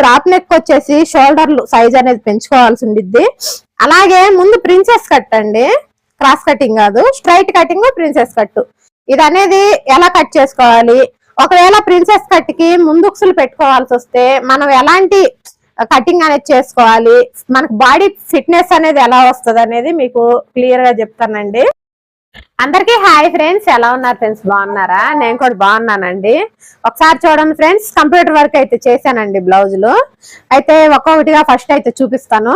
Drop neck వచ్చేసి shoulder size అనేది పెంచుకోవాల్సి ఉండిద్ది. అలాగే ముందు ప్రిన్సెస్ కట్ అండి. క్రాస్ కటింగ్ కాదు స్ట్రైట్ కటింగ్ ప్రిన్సెస్ కట్ ఇది అనేది ఎలా కట్ చేసుకోవాలి? ఒకవేళ ప్రిన్సెస్ కట్కి ముందుక్సులు పెట్టుకోవాల్సి వస్తే మనం ఎలాంటి కటింగ్ అనేది చేసుకోవాలి? మనకు బాడీ ఫిట్నెస్ అనేది ఎలా వస్తుంది అనేది మీకు క్లియర్గా చెప్తానండి. అందరికీ హాయ్ ఫ్రెండ్స్ ఎలా ఉన్నారు ఫ్రెండ్స్? బాగున్నారా? నేను కూడా బాగున్నానండి. ఒకసారి చూడండి ఫ్రెండ్స్ కంప్యూటర్ వర్క్ అయితే చేశానండి బ్లౌజులు. అయితే ఒక్కొక్కటిగా ఫస్ట్ అయితే చూపిస్తాను.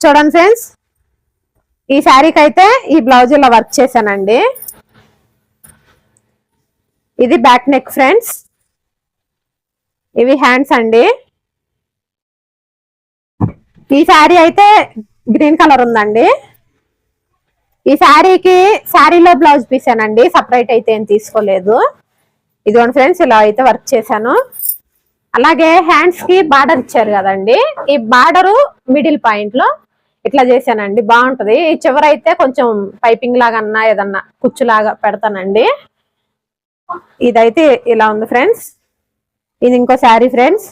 చూడండి ఫ్రెండ్స్ ఈ శారీకి అయితే ఈ బ్లౌజుల్లో వర్క్ చేశానండి. ఇది బ్యాక్ నెక్ ఫ్రెండ్స్. ఇవి హ్యాండ్స్ అండి. ఈ శారీ అయితే గ్రీన్ కలర్ ఉందండి. ఈ శారీకి శారీలో బ్లౌజ్ పీసానండి సపరేట్ అయితే ఏం తీసుకోలేదు. ఇదిగోండి ఫ్రెండ్స్ ఇలా అయితే వర్క్ చేశాను. అలాగే హ్యాండ్స్కి బార్డర్ ఇచ్చారు కదండి. ఈ బార్డరు మిడిల్ పాయింట్లో ఇట్లా చేశానండి. బాగుంటది. ఈ చివరైతే కొంచెం పైపింగ్ లాగా అన్నా ఏదన్నా కుచ్చులాగా పెడతానండి. ఇదైతే ఇలా ఉంది ఫ్రెండ్స్. ఇది ఇంకో శారీ ఫ్రెండ్స్.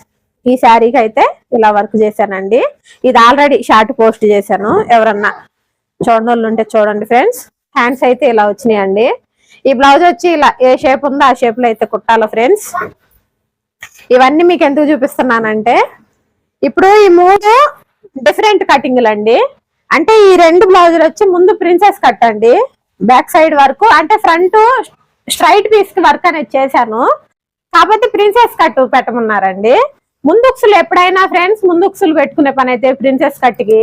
ఈ శారీకి అయితే ఇలా వర్క్ చేశానండి. ఇది ఆల్రెడీ షార్ట్ పోస్ట్ చేశాను. ఎవరన్నా చూడండి ఉంటే చూడండి ఫ్రెండ్స్. హ్యాండ్స్ అయితే ఇలా వచ్చినాయండి. ఈ బ్లౌజ్ వచ్చి ఇలా ఏ షేప్ ఉందో ఆ షేప్లో అయితే కుట్టాలి ఫ్రెండ్స్. ఇవన్నీ మీకు ఎందుకు చూపిస్తున్నానంటే ఇప్పుడు ఈ మూడు డిఫరెంట్ కటింగ్లు అండి. అంటే ఈ రెండు బ్లౌజులు వచ్చి ముందు ప్రిన్సెస్ కట్ అండి. బ్యాక్ సైడ్ వరకు అంటే ఫ్రంట్ స్ట్రైట్ పీస్కి వర్క్ అనేది చేశాను. కాకపోతే ప్రిన్సెస్ కట్ పెట్టమన్నారండి. ముందుక్సులు ఎప్పుడైనా ఫ్రెండ్స్ ముందుక్సులు పెట్టుకునే పని అయితే ప్రిన్సెస్ కట్కి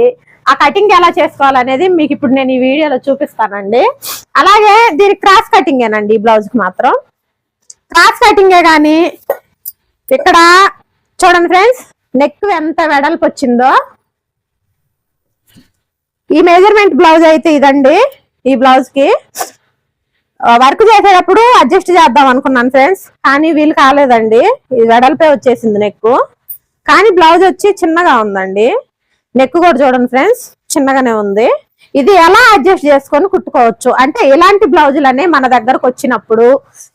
ఆ కటింగ్ ఎలా చేసుకోవాలనేది మీకు ఇప్పుడు నేను ఈ వీడియోలో చూపిస్తానండి. అలాగే దీని క్రాస్ కటింగ్ ఏనండి ఈ బ్లౌజ్ మాత్రం. క్రాస్ కటింగే కానీ ఇక్కడ చూడండి ఫ్రెండ్స్ నెక్ ఎంత వెడల్పు వచ్చిందో. ఈ మెజర్మెంట్ బ్లౌజ్ అయితే ఇదండి ఈ బ్లౌజ్కి. వర్క్ చేసేటప్పుడు అడ్జస్ట్ చేద్దాం అనుకున్నాను ఫ్రెండ్స్ కానీ వీలు కాలేదండి. ఇది వెడల్పే వచ్చేసింది నెక్ కానీ బ్లౌజ్ వచ్చి చిన్నగా ఉందండి. నెక్ కూడా చూడండి ఫ్రెండ్స్ చిన్నగానే ఉంది. ఇది ఎలా అడ్జస్ట్ చేసుకొని కుట్టుకోవచ్చు? అంటే ఇలాంటి బ్లౌజులు అనే మన దగ్గరకు వచ్చినప్పుడు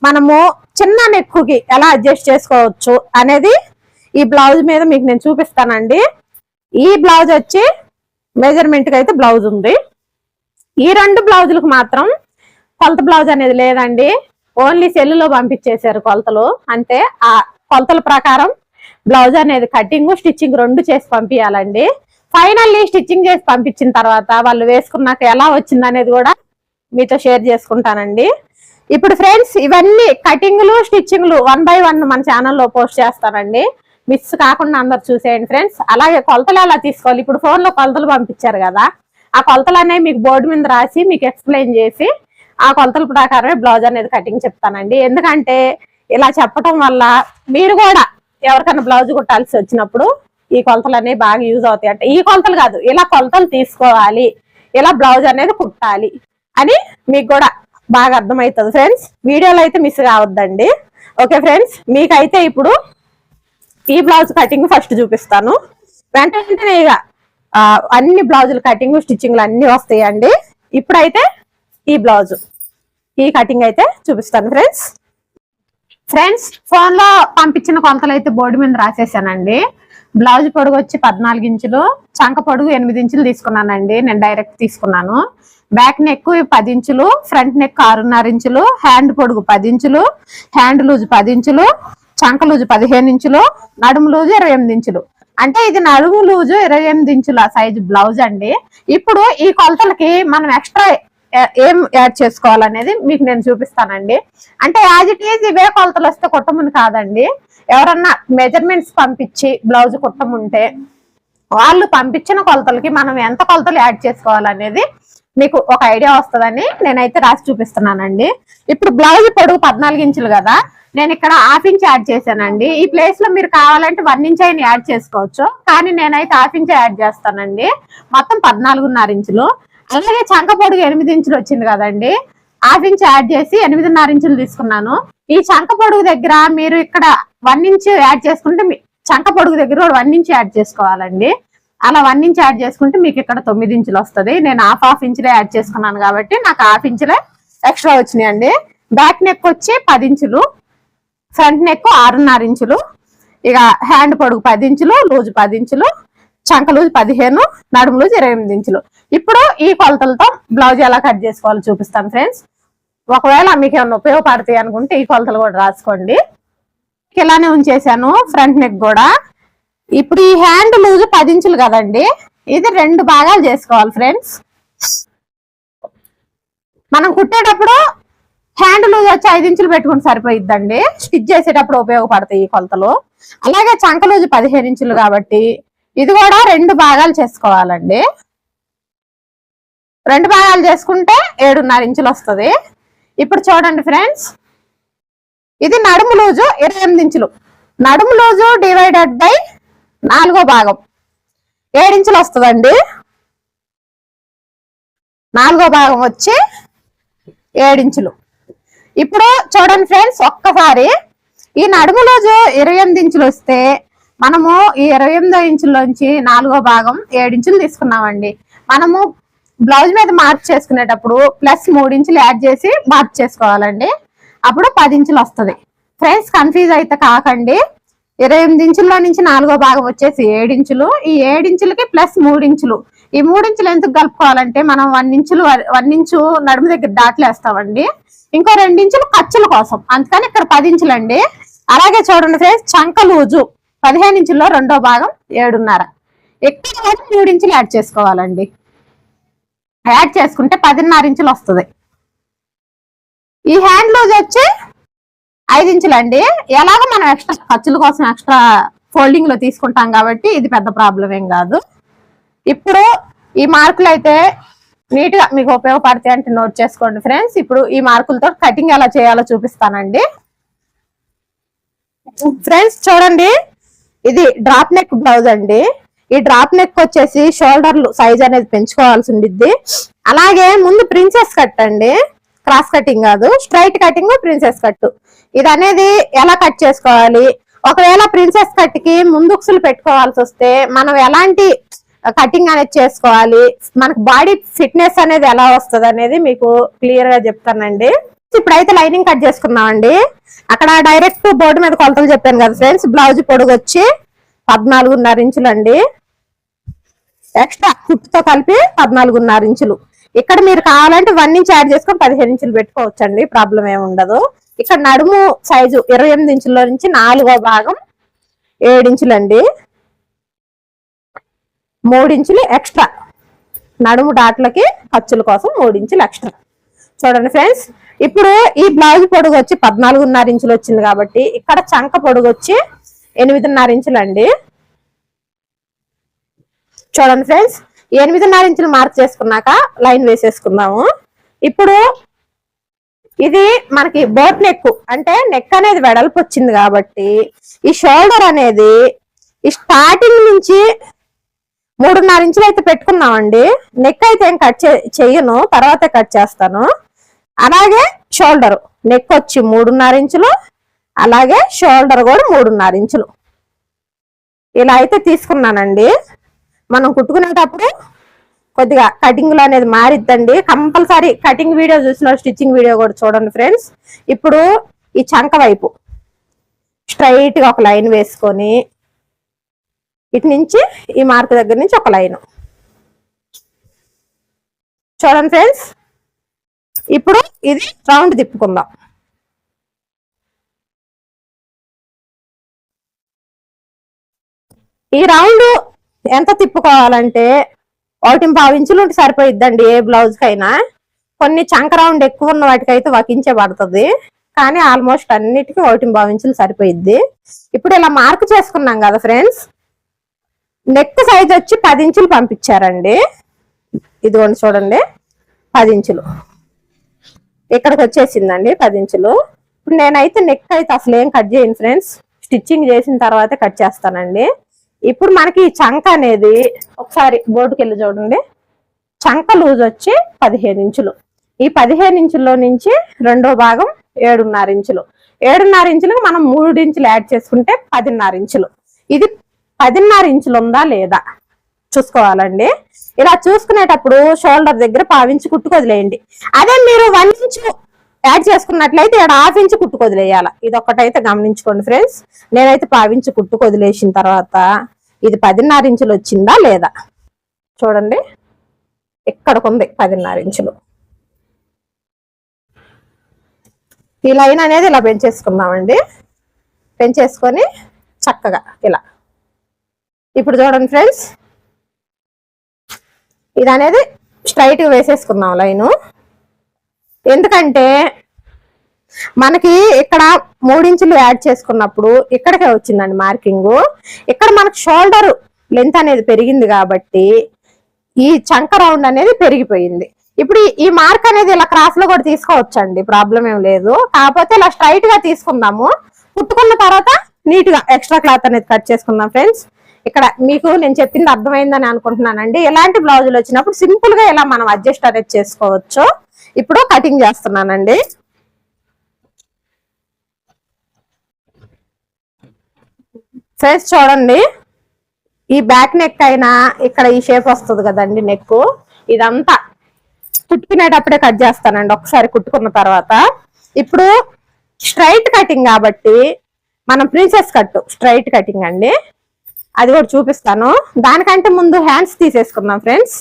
మనము చిన్న నెక్కుకి ఎలా అడ్జస్ట్ చేసుకోవచ్చు అనేది ఈ బ్లౌజ్ మీద మీకు నేను చూపిస్తానండి. ఈ బ్లౌజ్ వచ్చి మెజర్మెంట్కి అయితే బ్లౌజ్ ఉంది. ఈ రెండు బ్లౌజులకు మాత్రం కొలత బ్లౌజ్ అనేది లేదండి. ఓన్లీ సెల్లులో పంపించేశారు కొలతలు. అంటే ఆ కొలతల ప్రకారం బ్లౌజ్ అనేది కటింగ్ స్టిచ్చింగ్ రెండు చేసి పంపించాలండి. ఫైనల్లీ స్టిచ్చింగ్ చేసి పంపించిన తర్వాత వాళ్ళు వేసుకున్నాక ఎలా వచ్చింది అనేది కూడా మీతో షేర్ చేసుకుంటానండి. ఇప్పుడు ఫ్రెండ్స్ ఇవన్నీ కటింగ్లు స్టిచ్చింగ్లు వన్ బై వన్ మన ఛానల్లో పోస్ట్ చేస్తానండి. మిస్ కాకుండా అందరు చూసేయండి ఫ్రెండ్స్. అలాగే కొలతలు ఎలా తీసుకోవాలి? ఇప్పుడు ఫోన్లో కొలతలు పంపించారు కదా. ఆ కొలతలు అనేవి మీకు బోర్డు మీద రాసి మీకు ఎక్స్ప్లెయిన్ చేసి ఆ కొలతల ప్రకారమే బ్లౌజ్ అనేది కటింగ్ చెప్తానండి. ఎందుకంటే ఇలా చెప్పటం వల్ల మీరు కూడా ఎవరికైనా బ్లౌజ్ కుట్టాల్సి వచ్చినప్పుడు ఈ కొలతలు అనేవి బాగా యూజ్ అవుతాయి అంటే ఈ కొలతలు కాదు ఇలా కొలతలు తీసుకోవాలి ఇలా బ్లౌజ్ అనేది కుట్టాలి అని మీకు కూడా బాగా అర్థమవుతుంది ఫ్రెండ్స్ వీడియోలో అయితే మిస్ కావద్దండి. ఓకే ఫ్రెండ్స్ మీకైతే ఇప్పుడు ఈ బ్లౌజ్ కటింగ్ ఫస్ట్ చూపిస్తాను. వెంట వెంటనే ఇక అన్ని బ్లౌజులు కటింగ్ స్టిచ్చింగ్లు అన్ని వస్తాయండి. ఇప్పుడైతే ఈ బ్లౌజ్ ఈ కటింగ్ అయితే చూపిస్తాను ఫ్రెండ్స్ ఫ్రెండ్స్ ఫోన్లో పంపించిన కొలతలు అయితే బోర్డు మీద రాసేసానండి. బ్లౌజ్ పొడుగు వచ్చి పద్నాలుగు ఇంచులు చంక పొడుగు ఎనిమిది ఇంచులు తీసుకున్నానండి. నేను డైరెక్ట్ తీసుకున్నాను. బ్యాక్ నెక్ పది ఇంచులు ఫ్రంట్ నెక్ ఆరున్నర ఇంచులు హ్యాండ్ పొడుగు పది ఇంచులు హ్యాండ్ లూజ్ పది ఇంచులు చంక లూజ్ పదిహేను ఇంచులు నడుము లూజ్ ఇరవై ఎనిమిది ఇంచులు. అంటే ఇది నడుము లూజు ఇరవై ఎనిమిది ఇంచుల సైజు బ్లౌజ్ అండి. ఇప్పుడు ఈ కొలతలకి మనం ఎక్స్ట్రా ఏం యాడ్ చేసుకోవాలనేది మీకు నేను చూపిస్తానండి. అంటే యాజ్ ఇట్ ఈజ్ ఇవే కొలతలు వస్తే కుటుంబం కాదండి. ఎవరన్నా మెజర్మెంట్స్ పంపించి బ్లౌజ్ కుట్టముంటే వాళ్ళు పంపించిన కొలతలకి మనం ఎంత కొలతలు యాడ్ చేసుకోవాలనేది మీకు ఒక ఐడియా వస్తుందని నేనైతే రాసి చూపిస్తున్నానండి. ఇప్పుడు బ్లౌజ్ పొడవు పద్నాలుగు ఇంచులు కదా నేను ఇక్కడ హాఫ్ ఇంచ్ యాడ్ చేశానండి. ఈ ప్లేస్లో మీరు కావాలంటే వన్ ఇంచ్ అయిన యాడ్ చేసుకోవచ్చు. కానీ నేనైతే హాఫ్ ఇంచ్ యాడ్ చేస్తానండి. మొత్తం పద్నాలుగున్నర ఇంచులు. అలాగే చంక పొడుగు ఎనిమిది ఇంచులు వచ్చింది కదండి. హాఫ్ ఇంచ్ యాడ్ చేసి ఎనిమిదిన్నర ఇంచులు తీసుకున్నాను. ఈ చంక పొడుగు దగ్గర మీరు ఇక్కడ వన్ ఇంచ్ యాడ్ చేసుకుంటే మీ- చంక పొడుగు దగ్గర కూడా వన్ ఇంచ్ యాడ్ చేసుకోవాలండి. అలా వన్ ఇంచ్ యాడ్ చేసుకుంటే మీకు ఇక్కడ తొమ్మిది ఇంచులు వస్తది. నేను హాఫ్ హాఫ్ ఇంచులే యాడ్ చేసుకున్నాను కాబట్టి నాకు హాఫ్ ఇంచులే ఎక్స్ట్రా వచ్చినాయండి. బ్యాక్ నెక్ వచ్చి పది ఇంచులు ఫ్రంట్ నెక్ ఆరున్నర ఇంచులు ఇక హ్యాండ్ పొడుగు పది ఇంచులు లూజు పది ఇంచులు చంక లూజు పదిహేను నడుము లూజు ఇరవై ఎనిమిది ఇంచులు. ఇప్పుడు ఈ కొలతలతో బ్లౌజ్ ఎలా కట్ చేసుకోవాలో చూపిస్తాను ఫ్రెండ్స్. ఒకవేళ మీకు ఏమైనా ఉపయోగపడతాయి అనుకుంటే ఈ కొలతలు కూడా రాసుకోండి. ఇలానే ఉంచేసాను ఫ్రంట్ నెక్ కూడా. ఇప్పుడు ఈ హ్యాండ్ లూజ్ పది ఇంచులు కదండి. ఇది రెండు భాగాలు చేసుకోవాలి ఫ్రెండ్స్ మనం కుట్టేటప్పుడు హ్యాండ్ లూజ్ వచ్చి ఐదు ఇంచులు పెట్టుకుని సరిపోయిద్దండి. స్టిచ్ చేసేటప్పుడు ఉపయోగపడతాయి ఈ కొలతలు. అలాగే చంక లూజ్ పదిహేను ఇంచులు కాబట్టి ఇది కూడా రెండు భాగాలు చేసుకోవాలండి. రెండు భాగాలు చేసుకుంటే ఏడున్నర ఇంచులు వస్తుంది. ఇప్పుడు చూడండి ఫ్రెండ్స్ ఇది నడుము లూజు ఇరవై ఎనిమిది ఇంచులు. నడుము లూజు డివైడెడ్ బై నాలుగో భాగం. ఏడించులు వస్తుందండి. నాలుగో భాగం వచ్చి ఏడించులు ఇప్పుడు చూడండి ఫ్రెండ్స్ ఒక్కసారి ఈ నడుము రోజు ఇరవై ఎనిమిది ఇంచులు వస్తే మనము ఈ ఇరవై ఎనిమిదో ఇంచుల్లోంచి నాలుగో భాగం ఏడించులు తీసుకున్నామండి. మనము బ్లౌజ్ మీద మార్క్ చేసుకునేటప్పుడు ప్లస్ మూడు ఇంచులు యాడ్ చేసి మార్క్ చేసుకోవాలండి. అప్పుడు పది ఇంచులు వస్తుంది. ఫ్రెండ్స్ కన్ఫ్యూజ్ అయితే కాకండి. ఇరవై ఎనిమిది ఇంచుల్లో నుంచి నాలుగో భాగం వచ్చేసి ఏడించులు ఈ ఏడించులకి ప్లస్ మూడించులు ఈ మూడించులు ఎందుకు కలుపుకోవాలంటే మనం వన్ ఇంచులు వన్ ఇంచు నడుము దగ్గర దాట్లేస్తామండి. ఇంకో రెండించులు ఖర్చుల కోసం. అందుకని ఇక్కడ పది ఇంచులండి. అలాగే చూడండి ఫ్రెండ్స్ చంక లూజు. పదిహేను ఇంచుల్లో రెండో భాగం ఏడున్నర. ఎక్కువ మూడు ఇంచులు యాడ్ చేసుకోవాలండి. యాడ్ చేసుకుంటే పదిన్నర ఇంచులు వస్తుంది. ఈ హ్యాండ్ లూజ్ వచ్చి ఐదు ఇంచులండి. ఎలాగో మనం ఎక్స్ట్రా ఖర్చుల కోసం ఎక్స్ట్రా ఫోల్డింగ్లో తీసుకుంటాం కాబట్టి ఇది పెద్ద ప్రాబ్లం ఏం కాదు. ఇప్పుడు ఈ మార్కులు అయితే నీట్గా మీకు ఉపయోగపడతాయి అంటే నోట్ చేసుకోండి ఫ్రెండ్స్ ఇప్పుడు ఈ మార్కులతో కటింగ్ ఎలా చేయాలో చూపిస్తానండి. ఫ్రెండ్స్ చూడండి. ఇది డ్రాప్ నెక్ బ్లౌజ్ అండి. ఈ డ్రాప్ నెక్ వచ్చేసి షోల్డర్లు సైజ్ అనేది పెంచుకోవాల్సి ఉండిద్ది. అలాగే ముందు ప్రిన్సెస్ కట్ అండి. క్రాస్ కటింగ్ కాదు స్ట్రైట్ కటింగ్ ప్రిన్సెస్ కట్ ఇది అనేది ఎలా కట్ చేసుకోవాలి? ఒకవేళ ప్రిన్సెస్ కట్కి ముందుక్సులు పెట్టుకోవాల్సి వస్తే మనం ఎలాంటి కటింగ్ అనేది చేసుకోవాలి? మనకు బాడీ ఫిట్నెస్ అనేది ఎలా వస్తుంది అనేది మీకు క్లియర్గా చెప్తానండి. ఇప్పుడైతే లైనింగ్ కట్ చేసుకున్నామండి అక్కడ డైరెక్ట్ బోర్డు మీద కొలతలు చెప్పాను కదా ఫ్రెండ్స్ బ్లౌజ్ పొడుగు వచ్చి పద్నాలుగున్నర ఇంచులు అండి ఎక్స్ట్రా కుట్టుతో కలిపి పద్నాలుగున్నర ఇంచులు. ఇక్కడ మీరు కావాలంటే వన్ ఇంచ్ యాడ్ చేసుకొని పదిహేను ఇంచులు పెట్టుకోవచ్చు అండి ప్రాబ్లం ఏమి ఉండదు. ఇక్కడ నడుము సైజు ఇరవై ఎనిమిది ఇంచుల నుంచి నాలుగో భాగం ఏడించులండి మూడించులు ఎక్స్ట్రా నడుము డాట్లకి ఖర్చుల కోసం మూడించులు ఎక్స్ట్రా చూడండి ఫ్రెండ్స్ ఇప్పుడు ఈ బ్లౌజ్ పొడుగు వచ్చి పద్నాలుగున్నర ఇంచులు వచ్చింది కాబట్టి ఇక్కడ చంక పొడుగు వచ్చి ఎనిమిదిన్నర ఇంచులు అండి చూడండి ఫ్రెండ్స్ ఎనిమిదిన్నర ఇంచులు మార్క్ చేసుకున్నాక లైన్ వేసేసుకుందాము. ఇప్పుడు ఇది మనకి బోట్ నెక్ అంటే నెక్ అనేది వెడల్పు వచ్చింది కాబట్టి ఈ షోల్డర్ అనేది ఈ స్టార్టింగ్ నుంచి మూడున్నర ఇంచులు అయితే పెట్టుకున్నామండి. నెక్ అయితే ఏం కట్ చెయ్యను తర్వాత కట్ చేస్తాను. అలాగే షోల్డర్ నెక్ వచ్చి మూడున్నర ఇంచులు అలాగే షోల్డర్ కూడా మూడున్నర ఇంచులు. ఇలా అయితే తీసుకున్నానండి. మనం కుట్టుకునేటప్పుడు కొద్దిగా కటింగ్లో అనేది మారిద్దండి. కంపల్సరీ కటింగ్ వీడియో చూసిన స్టిచ్చింగ్ వీడియో కూడా చూడండి ఫ్రెండ్స్ ఇప్పుడు ఈ చంక వైపు స్ట్రైట్గా ఒక లైన్ వేసుకొని ఇటు నుంచి ఈ మార్క్ దగ్గర నుంచి ఒక లైన్ చూడండి ఫ్రెండ్స్ ఇప్పుడు ఇది రౌండ్ తిప్పుకుందాం. ఈ రౌండ్ ఎంత తిప్పుకోవాలంటే ఒకటి పావు ఇంచులు ఉంటే సరిపోయిద్దండి ఏ బ్లౌజ్ కైనా. కొన్ని చంక రౌండ్ ఎక్కువ ఉన్న వాటికైతే వకించే పడుతుంది. కానీ ఆల్మోస్ట్ అన్నిటికీ ఒకటి పావు ఇంచులు సరిపోయిద్ది. ఇప్పుడు ఇలా మార్క్ చేసుకున్నాం కదా ఫ్రెండ్స్ నెక్ సైజ్ వచ్చి పది ఇంచులు పంపించారండి. ఇదిగోండి చూడండి. పది ఇంచులు. ఇక్కడికి వచ్చేసిందండి పది ఇంచులు. ఇప్పుడు నేనైతే నెక్ అయితే అసలు ఏం కట్ చేయను ఫ్రెండ్స్ స్టిచ్చింగ్ చేసిన తర్వాత కట్ చేస్తానండి. ఇప్పుడు మనకి ఈ చంక అనేది ఒకసారి బోర్డుకి వెళ్ళి చూడండి. చంక లూజ్ వచ్చి పదిహేను ఇంచులు. ఈ పదిహేను ఇంచుల్లో నుంచి రెండో భాగం ఏడున్నర ఇంచులు. ఏడున్నర ఇంచులకు మనం మూడు ఇంచులు యాడ్ చేసుకుంటే పదిన్నర ఇంచులు. ఇది పదిన్నర ఇంచులు ఉందా లేదా? చూసుకోవాలండి. ఇలా చూసుకునేటప్పుడు షోల్డర్ దగ్గర పావించి కుట్టుకొదిలేయండి అదే మీరు వన్ ఇంచు యాడ్ చేసుకున్నట్లయితే ఇక్కడ హాఫ్ ఇంచు కుట్టుకొదిలేయాలి ఇది ఒక్కటైతే గమనించుకోండి ఫ్రెండ్స్. నేనైతే పావించి కుట్టుకొదిలేసిన తర్వాత ఇది పదిన్నర ఇంచులు వచ్చిందా లేదా? చూడండి. ఇక్కడకుంది పదిన్నర ఇంచులు. ఈ లైన్ అనేది ఇలా పెంచేసుకుందామండి. పెంచేసుకొని చక్కగా ఇలా. ఇప్పుడు చూడండి ఫ్రెండ్స్. ఇది అనేది స్ట్రైట్గా వేసేసుకున్నాం లైను. ఎందుకంటే మనకి ఇక్కడ మూడించులు యాడ్ చేసుకున్నప్పుడు ఇక్కడికే వచ్చిందండి మార్కింగ్. ఇక్కడ మనకు షోల్డర్ లెంత్ అనేది పెరిగింది కాబట్టి ఈ చంక రౌండ్ అనేది పెరిగిపోయింది. ఇప్పుడు ఈ- మార్క్ అనేది ఇలా క్రాస్లో కూడా తీసుకోవచ్చండి ప్రాబ్లం ఏం లేదు. కాకపోతే ఇలా స్ట్రైట్గా తీసుకుందాము. కుట్టుకున్న తర్వాత నీట్గా ఎక్స్ట్రా క్లాత్ అనేది కట్ చేసుకుందాం ఫ్రెండ్స్. ఇక్కడ మీకు నేను చెప్పింది అర్థమైందని అనుకుంటున్నానండి. ఎలాంటి బ్లౌజులు వచ్చినప్పుడు సింపుల్గా ఇలా మనం అడ్జస్ట్ అనేది చేసుకోవచ్చు. ఇప్పుడు కటింగ్ చేస్తున్నానండి. ఫ్రెండ్స్ చూడండి. ఈ బ్యాక్ నెక్ అయినా ఇక్కడ ఈ షేప్ వస్తుంది కదండి నెక్ ఇదంతా కుట్టుకునేటప్పుడే కట్ చేస్తానండి. ఒకసారి కుట్టుకున్న తర్వాత. ఇప్పుడు స్ట్రైట్ కటింగ్ కాబట్టి మనం ప్రిన్సెస్ కట్ స్ట్రైట్ కటింగ్ అండి. అది కూడా చూపిస్తాను. దానికంటే ముందు హ్యాండ్స్ తీసేసుకుందాం ఫ్రెండ్స్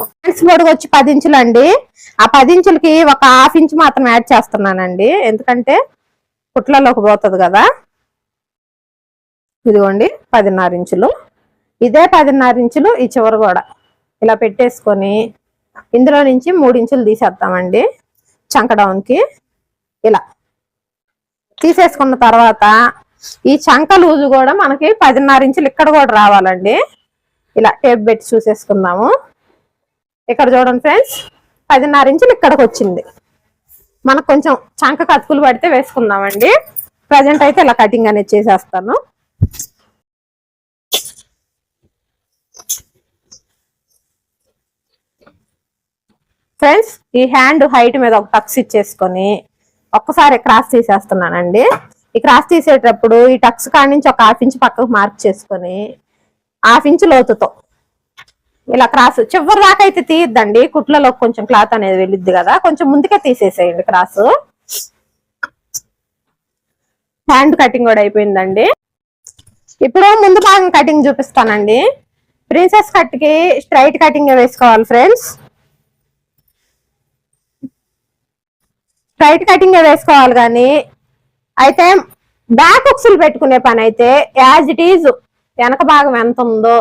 హ్యాండ్స్ పొడుగు వచ్చి పది ఇంచులు అండి. ఆ పది ఇంచులకి ఒక హాఫ్ ఇంచ్ మాత్రం యాడ్ చేస్తున్నానండి. ఎందుకంటే కుట్లలోకి పోతుంది కదా. ఇదిగోండి పదిన్నర ఇంచులు. ఇదే పదిన్నర ఇంచులు ఈ చివరి కూడా ఇలా పెట్టేసుకొని ఇందులో నుంచి మూడు ఇంచులు తీసేద్దామండి చంక డౌన్కి. ఇలా తీసేసుకున్న తర్వాత ఈ చంక లూజు కూడా మనకి పదిన్నర ఇంచులు ఇక్కడ కూడా రావాలండి. ఇలా టేప్ పెట్టి చూసేసుకుందాము. ఇక్కడ చూడండి ఫ్రెండ్స్ పదిన్నర ఇంచులు ఇక్కడికి వచ్చింది. మనకు కొంచెం చంక కతుకులు పడితే వేసుకుందామండి. ప్రజెంట్ అయితే ఇలా కటింగ్ అనేది చేసేస్తాను. ఫ్రెండ్స్ ఈ హ్యాండ్ హైట్ మీద ఒక టక్స్ ఇచ్చేసుకొని ఒక్కసారి క్రాస్ తీసేస్తున్నానండి. ఈ క్రాస్ తీసేటప్పుడు ఈ టక్స్ కాడి నుంచి ఒక హాఫ్ ఇంచ్ పక్కకు మార్క్ చేసుకొని హాఫ్ ఇంచ్ లోతుతో ఇలా క్రాస్ చివరి దాకా అయితే తీయద్దండి. కుట్లలో కొంచెం క్లాత్ అనేది వెళ్ళిద్ది కదా. కొంచెం ముందుకే తీసేసేయండి క్రాస్ హ్యాండ్ కటింగ్ కూడా అయిపోయిందండి. ఇప్పుడు ముందు భాగం కటింగ్ చూపిస్తానండి. ప్రిన్సెస్ కట్కి స్ట్రైట్ కటింగ్ వేసుకోవాలి ఫ్రెండ్స్ స్ట్రైట్ కటింగ్ వేసుకోవాలి కానీ అయితే బ్యాక్ ఉక్సులు పెట్టుకునే పని అయితే యాజ్ ఇట్ ఈజ్ వెనక భాగం ఎంత ఉందో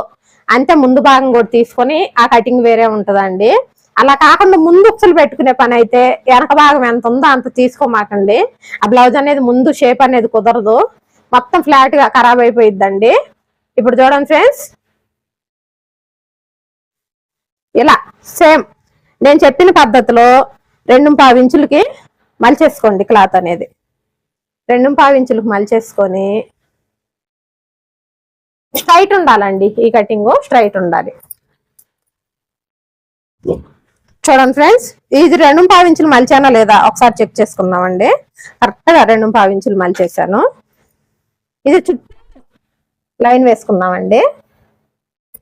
అంతే ముందు భాగం కూడా తీసుకొని ఆ కటింగ్ వేరే ఉంటుందండి. అలా కాకుండా ముందు ఉక్సులు పెట్టుకునే పని అయితే వెనక భాగం ఎంత ఉందో అంత తీసుకోమాకండి. ఆ బ్లౌజ్ అనేది ముందు షేప్ అనేది కుదరదు. మొత్తం ఫ్లాట్గా ఖరాబ్ అయిపోయిద్దండి. ఇప్పుడు చూడండి ఫ్రెండ్స్ ఇలా సేమ్ నేను చెప్పిన పద్ధతిలో రెండు పావు ఇంచులకి మలిచేసుకోండి క్లాత్ అనేది. రెండు పావు మలిచేసుకొని స్ట్రైట్ ఉండాలండి ఈ కటింగ్ స్ట్రైట్ ఉండాలి. చూడండి ఫ్రెండ్స్ ఇది రెండు పావించులు మలిచానా లేదా? ఒకసారి చెక్ చేసుకున్నామండి కరెక్ట్గా రెండు పావించులు మలిచేసాను ఇది చుట్టూ లైన్ వేసుకుందామండి.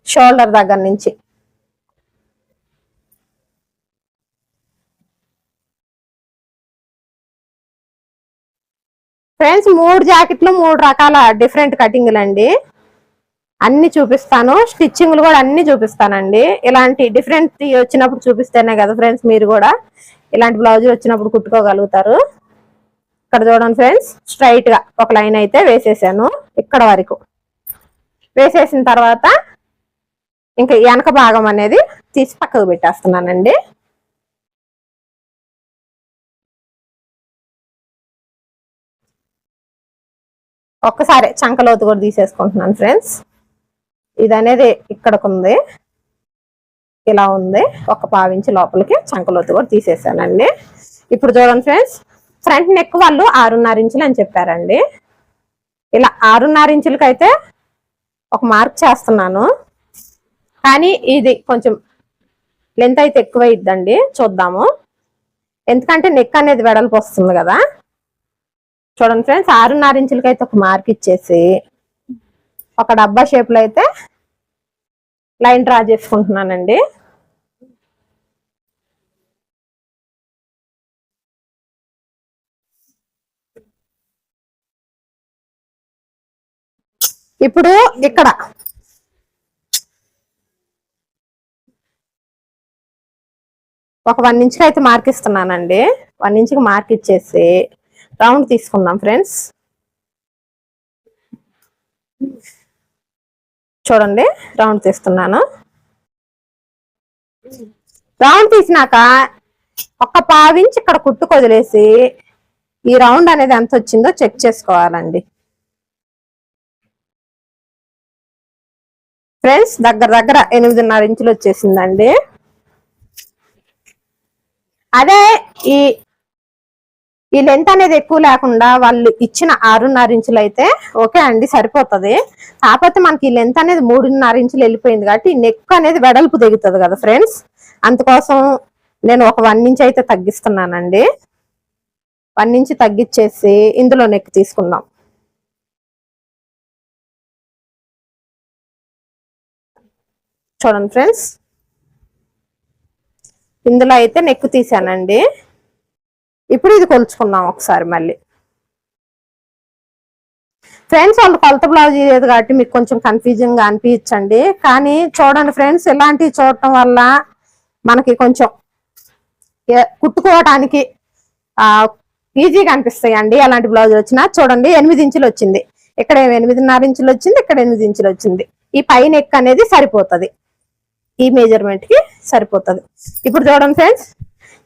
షోల్డర్ దగ్గర నుంచి. ఫ్రెండ్స్ మూడు జాకెట్లు మూడు రకాల డిఫరెంట్ కటింగ్లు అండి అన్ని చూపిస్తాను. స్టిచ్చింగ్లు కూడా అన్ని చూపిస్తానండి. ఇలాంటి డిఫరెంట్ వచ్చినప్పుడు చూపిస్తేనే కదా ఫ్రెండ్స్ మీరు కూడా ఇలాంటి బ్లౌజ్ వచ్చినప్పుడు కుట్టుకోగలుగుతారు. ఇక్కడ చూడండి ఫ్రెండ్స్ స్ట్రైట్గా ఒక లైన్ అయితే వేసేసాను ఇక్కడ వరకు. వేసేసిన తర్వాత ఇంకా వెనక భాగం అనేది తీసి పక్కకు పెట్టేస్తున్నానండి. ఒక్కసారి చంకలోతు కూడా తీసేసుకుంటున్నాను ఫ్రెండ్స్. ఇది అనేది ఇక్కడకుంది ఉంది. ఇలా ఉంది. ఒక పావించి లోపలికి చంకలోతు కూడా తీసేసానండి. ఇప్పుడు చూడండి ఫ్రెండ్స్ ఫ్రంట్ నెక్ వాళ్ళు ఆరున్నర ఇంచులు అని చెప్పారండి. ఇలా ఆరున్నర ఇంచులకి అయితే ఒక మార్క్ చేస్తున్నాను. కానీ ఇది కొంచెం లెంత్ అయితే ఎక్కువ ఇద్దండి చూద్దాము. ఎందుకంటే నెక్ అనేది వెడల్పు వస్తుంది కదా. చూడండి ఫ్రెండ్స్ ఆరున్నర ఇంచులకి అయితే ఒక మార్క్ ఇచ్చేసి ఒక డబ్బా షేప్లో అయితే లైన్ డ్రా చేసుకుంటున్నానండి. ఇప్పుడు ఇక్కడ. ఒక వన్ ఇంచ్కి అయితే మార్క్ ఇస్తున్నానండి. వన్ ఇంచ్కి మార్క్ ఇచ్చేసి రౌండ్ తీసుకుందాం ఫ్రెండ్స్. చూడండి రౌండ్ తీస్తున్నాను. రౌండ్ తీసినాక ఒక పావించి ఇక్కడ కుట్టుకు వదిలేసి ఈ రౌండ్ అనేది ఎంత వచ్చిందో చెక్ చేసుకోవాలండి. ఫ్రెండ్స్ దగ్గర దగ్గర ఎనిమిదిన్నర ఇంచులు వచ్చేసిందండి. అదే ఈ ఈ లెంత్ అనేది ఎక్కువ లేకుండా వాళ్ళు ఇచ్చిన ఆరున్నర ఇంచులు అయితే ఓకే అండి సరిపోతుంది. కాకపోతే మనకి ఈ లెంత్ అనేది మూడున్నర ఇంచులు వెళ్ళిపోయింది కాబట్టి ఈ నెక్ అనేది వెడల్పు దిగుతుంది కదా ఫ్రెండ్స్. అందుకోసం నేను ఒక వన్ ఇంచ్ అయితే తగ్గిస్తున్నానండి. వన్ ఇంచ్ తగ్గించేసి ఇందులో నెక్ తీసుకుందాం. చూడండి ఫ్రెండ్స్. ఇందులో అయితే నెక్ తీసానండి. ఇప్పుడు ఇది కొలుచుకున్నాం ఒకసారి మళ్ళీ. ఫ్రెండ్స్ వాళ్ళు కొలత బ్లౌజ్ లేదు కాబట్టి మీకు కొంచెం కన్ఫ్యూజింగ్గా అనిపించండి. కానీ చూడండి ఫ్రెండ్స్ ఇలాంటివి చూడటం వల్ల మనకి కొంచెం కుట్టుకోవటానికి ఆ ఈజీగా అనిపిస్తాయండి అండి అలాంటి బ్లౌజ్ వచ్చినా. చూడండి ఎనిమిది ఇంచులు వచ్చింది. ఇక్కడ ఎనిమిదిన్నర ఇంచులు వచ్చింది ఇక్కడ ఎనిమిది ఇంచులు వచ్చింది. ఈ పై నెక్ అనేది సరిపోతది. ఈ మెజర్మెంట్కి సరిపోతుంది. ఇప్పుడు చూడండి ఫ్రెండ్స్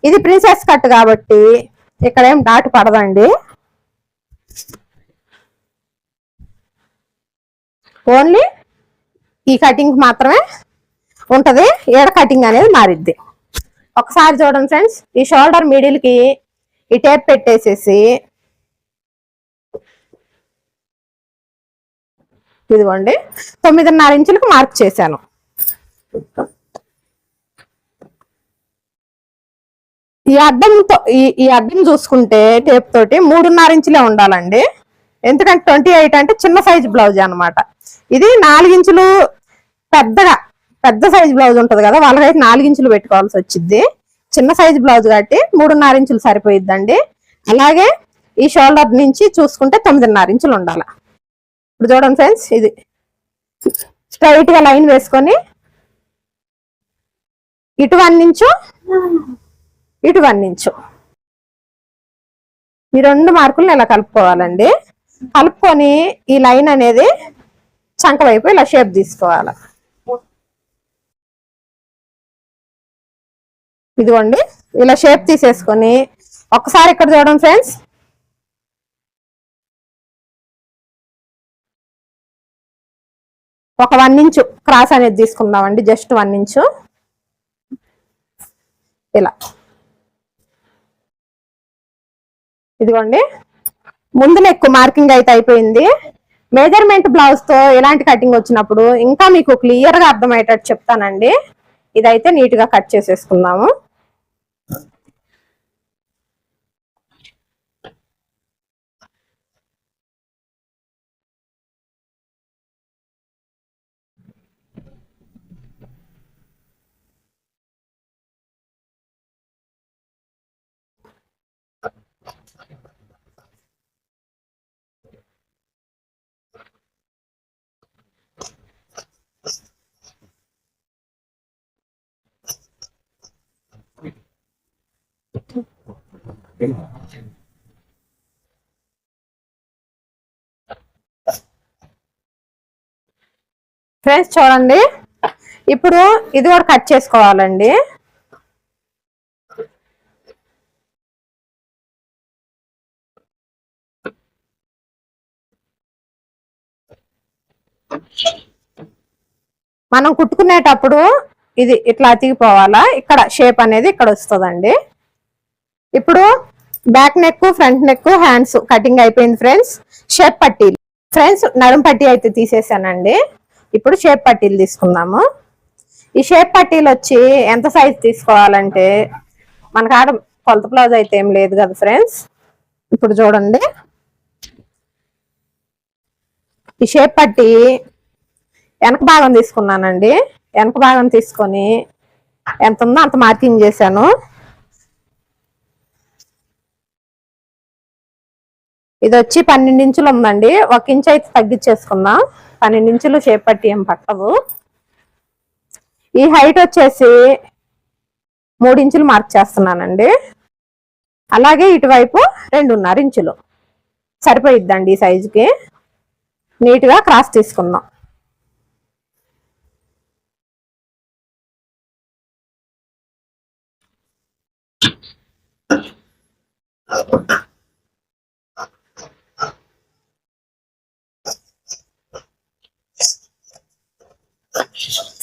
ఇది ప్రిన్సెస్ కట్ కాబట్టి ఇక్కడ ఏం డాట్ పడదండి. ఓన్లీ ఈ కటింగ్ మాత్రమే ఉంటది. ఏడ కటింగ్ అనేది మారిద్ది. ఒకసారి చూడండి ఫ్రెండ్స్ ఈ షోల్డర్ మిడిల్కి ఈ టేప్ పెట్టేసేసి ఇదిగోండి తొమ్మిదిన్నర ఇంచులకు మార్క్ చేశాను. ఈ అద్దంతో ఈ అడ్డం అద్దం చూసుకుంటే టేప్ తోటి మూడున్నర ఇంచులే ఉండాలండి. ఎందుకంటే ట్వంటీ ఎయిట్ అంటే చిన్న సైజ్ బ్లౌజ్ అనమాట ఇది నాలుగించులు పెద్దగా పెద్ద సైజ్ బ్లౌజ్ ఉంటుంది కదా వాళ్ళకైతే నాలుగించులు పెట్టుకోవాల్సి వచ్చింది చిన్న సైజ్ బ్లౌజ్ కాబట్టి మూడున్నర ఇంచులు సరిపోయిద్దండి. అలాగే ఈ షోల్డర్ నుంచి చూసుకుంటే తొమ్మిదిన్నర ఇంచులు ఉండాలి. ఇప్పుడు చూడండి ఫ్రెండ్స్ ఇది స్ట్రైట్గా లైన్ వేసుకొని ఇటు వన్ ఇంచు ఇటు వన్ ఇంచు ఈ రెండు మార్కులను ఇలా కలుపుకోవాలండి. కలుపుకొని ఈ లైన్ అనేది చంక వైపు ఇలా షేప్ తీసుకోవాలి. ఇదిగోండి ఇలా షేప్ తీసేసుకొని ఒకసారి ఇక్కడ చూడండి ఫ్రెండ్స్. ఒక వన్ ఇంచు క్రాస్ అనేది తీసుకుందామండి జస్ట్ వన్ ఇంచు ఇలా. ఇదిగోండి. ముందు ఎక్కువ మార్కింగ్ అయితే అయిపోయింది. మెజర్మెంట్ బ్లౌజ్తో ఎలాంటి కటింగ్ వచ్చినప్పుడు ఇంకా మీకు క్లియర్గా అర్థమయ్యేటట్టు చెప్తానండి. ఇదైతే నీట్గా కట్ చేసేసుకుందాము. ఫ్రెండ్స్ చూడండి. ఇప్పుడు ఇది కూడా కట్ చేసుకోవాలండి. మనం కుట్టుకునేటప్పుడు ఇది ఇట్లా అతికిపోవాలా ఇక్కడ షేప్ అనేది ఇక్కడ వస్తుందండి. ఇప్పుడు back neck front neck hands. Cutting అయిపోయింది ఫ్రెండ్స్. షేప్ పట్టీలు. ఫ్రెండ్స్ నడుం పట్టీ అయితే తీసేసానండి. ఇప్పుడు షేప్ పట్టీలు తీసుకుందాము. ఈ షేప్ పట్టీలు వచ్చి ఎంత సైజ్ తీసుకోవాలంటే మనకు ఆడ కొలత బ్లౌజ్ అయితే ఏం లేదు కదా ఫ్రెండ్స్. ఇప్పుడు చూడండి. ఈ షేప్ పట్టి వెనక భాగం తీసుకున్నానండి. వెనక భాగం తీసుకొని ఎంత ఉందో అంత మార్కింగ్ చేశాను. ఇది వచ్చి పన్నెండు ఇంచులు ఉందండి. ఒక ఇంచు అయితే తగ్గించేసుకుందాం. పన్నెండు ఇంచులు చేపట్టి ఏం పట్టదు ఈ హైట్ వచ్చేసి మూడు ఇంచులు మార్క్ చేస్తున్నానండి. అలాగే ఇటువైపు రెండున్నర ఇంచులు. సరిపోయిద్దండి ఈ సైజుకి. నీట్గా క్రాస్ తీసుకుందాం.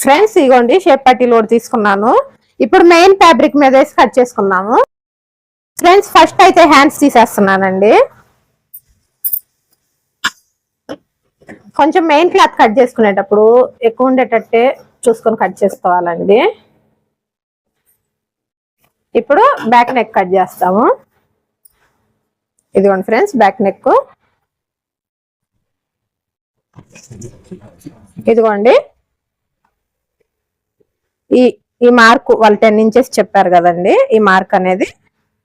ఫ్రెండ్స్ ఇగోండి షేప్ పట్టి లోడ్ తీసుకున్నాను. ఇప్పుడు మెయిన్ ఫ్యాబ్రిక్ మీద వేసి కట్ చేసుకున్నాము ఫ్రెండ్స్ ఫస్ట్ అయితే హ్యాండ్స్ తీసేస్తున్నానండి. కొంచెం మెయిన్ క్లాత్ కట్ చేసుకునేటప్పుడు ఎక్కువ ఉండేటట్టే చూసుకొని కట్ చేసుకోవాలండి. ఇప్పుడు బ్యాక్ నెక్ కట్ చేస్తాము. ఇదిగోండి ఫ్రెండ్స్ బ్యాక్ నెక్. ఇదిగోండి. ఈ ఈ మార్క్ వాళ్ళు టెన్ ఇంచెస్ చెప్పారు కదండి. ఈ మార్క్ అనేది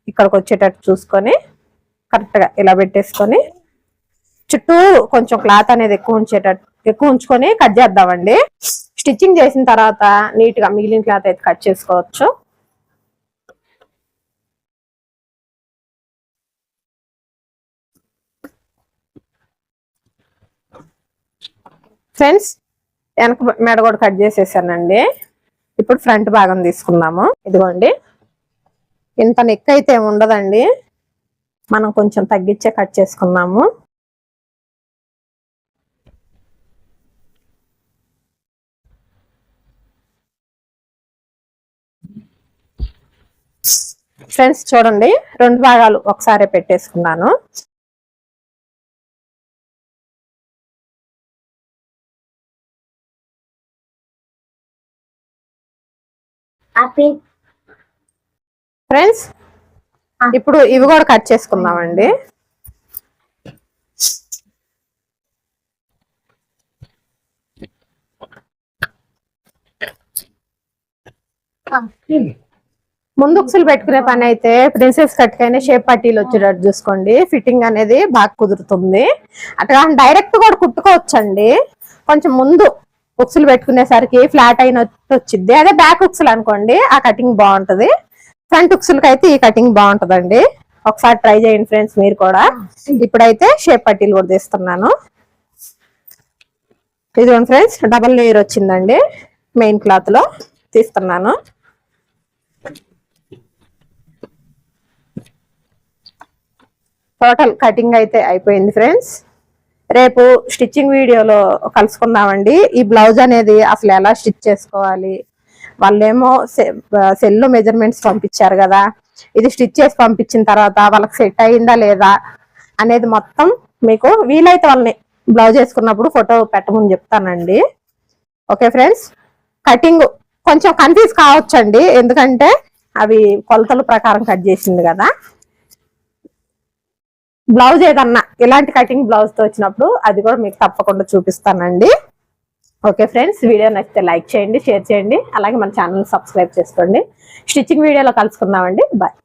ఇక్కడికి వచ్చేటట్టు చూసుకొని కరెక్ట్గా ఇలా పెట్టేసుకొని చుట్టూ కొంచెం క్లాత్ అనేది ఎక్కువ ఉంచేటట్టు ఎక్కువ ఉంచుకొని కట్ చేద్దామండి. స్టిచ్చింగ్ చేసిన తర్వాత నీట్గా మిగిలిన క్లాత్ అయితే కట్ చేసుకోవచ్చు. ఫ్రెండ్స్ వెనక మెడ కూడా కట్ చేసేసానండి. ఇప్పుడు ఫ్రంట్ భాగం తీసుకుందాము. ఇదిగోండి. ఇంత నెక్ అయితే ఉండదండి. మనం కొంచెం తగ్గించే కట్ చేసుకున్నాము ఫ్రెండ్స్ చూడండి. రెండు భాగాలు ఒకసారి పెట్టేసుకున్నాను. ఫ్రెండ్స్ ఇప్పుడు ఇవి కూడా కట్ చేసుకుందామండి. ముందు ఉక్సులు పెట్టుకునే పని అయితే ప్రిన్సెస్ కట్ కైనా షేప్ పట్టీలు వచ్చేటట్టు చూసుకోండి. ఫిట్టింగ్ అనేది బాగా కుదురుతుంది. అట్లా డైరెక్ట్ కూడా కుట్టుకోవచ్చండి. కొంచెం ముందు ఉక్సులు పెట్టుకునేసరికి ఫ్లాట్ అయినట్టు వచ్చింది అదే బ్యాక్ ఉక్సులు అనుకోండి ఆ కటింగ్ బాగుంటది. ఫ్రంట్ ఉక్సులకి అయితే ఈ కటింగ్ బాగుంటదండి. ఒకసారి ట్రై చేయండి ఫ్రెండ్స్ మీరు కూడా. ఇప్పుడైతే షేప్ పట్టీలు కూడా తీస్తున్నాను. ఇదిగోండి ఫ్రెండ్స్ డబల్ లేయర్ వచ్చిందండి. మెయిన్ క్లాత్లో తీస్తున్నాను. టోటల్ కటింగ్ అయితే అయిపోయింది ఫ్రెండ్స్ రేపు స్టిచ్చింగ్ వీడియోలో కలుసుకుందామండి. ఈ బ్లౌజ్ అనేది అసలు ఎలా స్టిచ్ చేసుకోవాలి? వాళ్ళేమో సెల్ మెజర్మెంట్స్ పంపించారు కదా. ఇది స్టిచ్ చేసి పంపించిన తర్వాత వాళ్ళకి సెట్ అయిందా లేదా అనేది మొత్తం మీకు వీలైతే వాళ్ళని బ్లౌజ్ వేసుకున్నప్పుడు ఫోటో పెట్టమని చెప్తానండి. Okay friends? కటింగ్ కొంచెం కన్ఫ్యూజ్ కావచ్చండి. ఎందుకంటే అవి కొలతల ప్రకారం కట్ చేసింది కదా. బ్లౌజ్ ఏదన్నా ఇలాంటి కటింగ్ బ్లౌజ్తో వచ్చినప్పుడు అది కూడా మీకు తప్పకుండా చూపిస్తానండి. ఓకే ఫ్రెండ్స్ వీడియో నచ్చితే లైక్ చేయండి షేర్ చేయండి. అలాగే మన ఛానల్ సబ్స్క్రైబ్ చేసుకోండి. స్టిచ్చింగ్ వీడియోలో కలుసుకుందామండి. బాయ్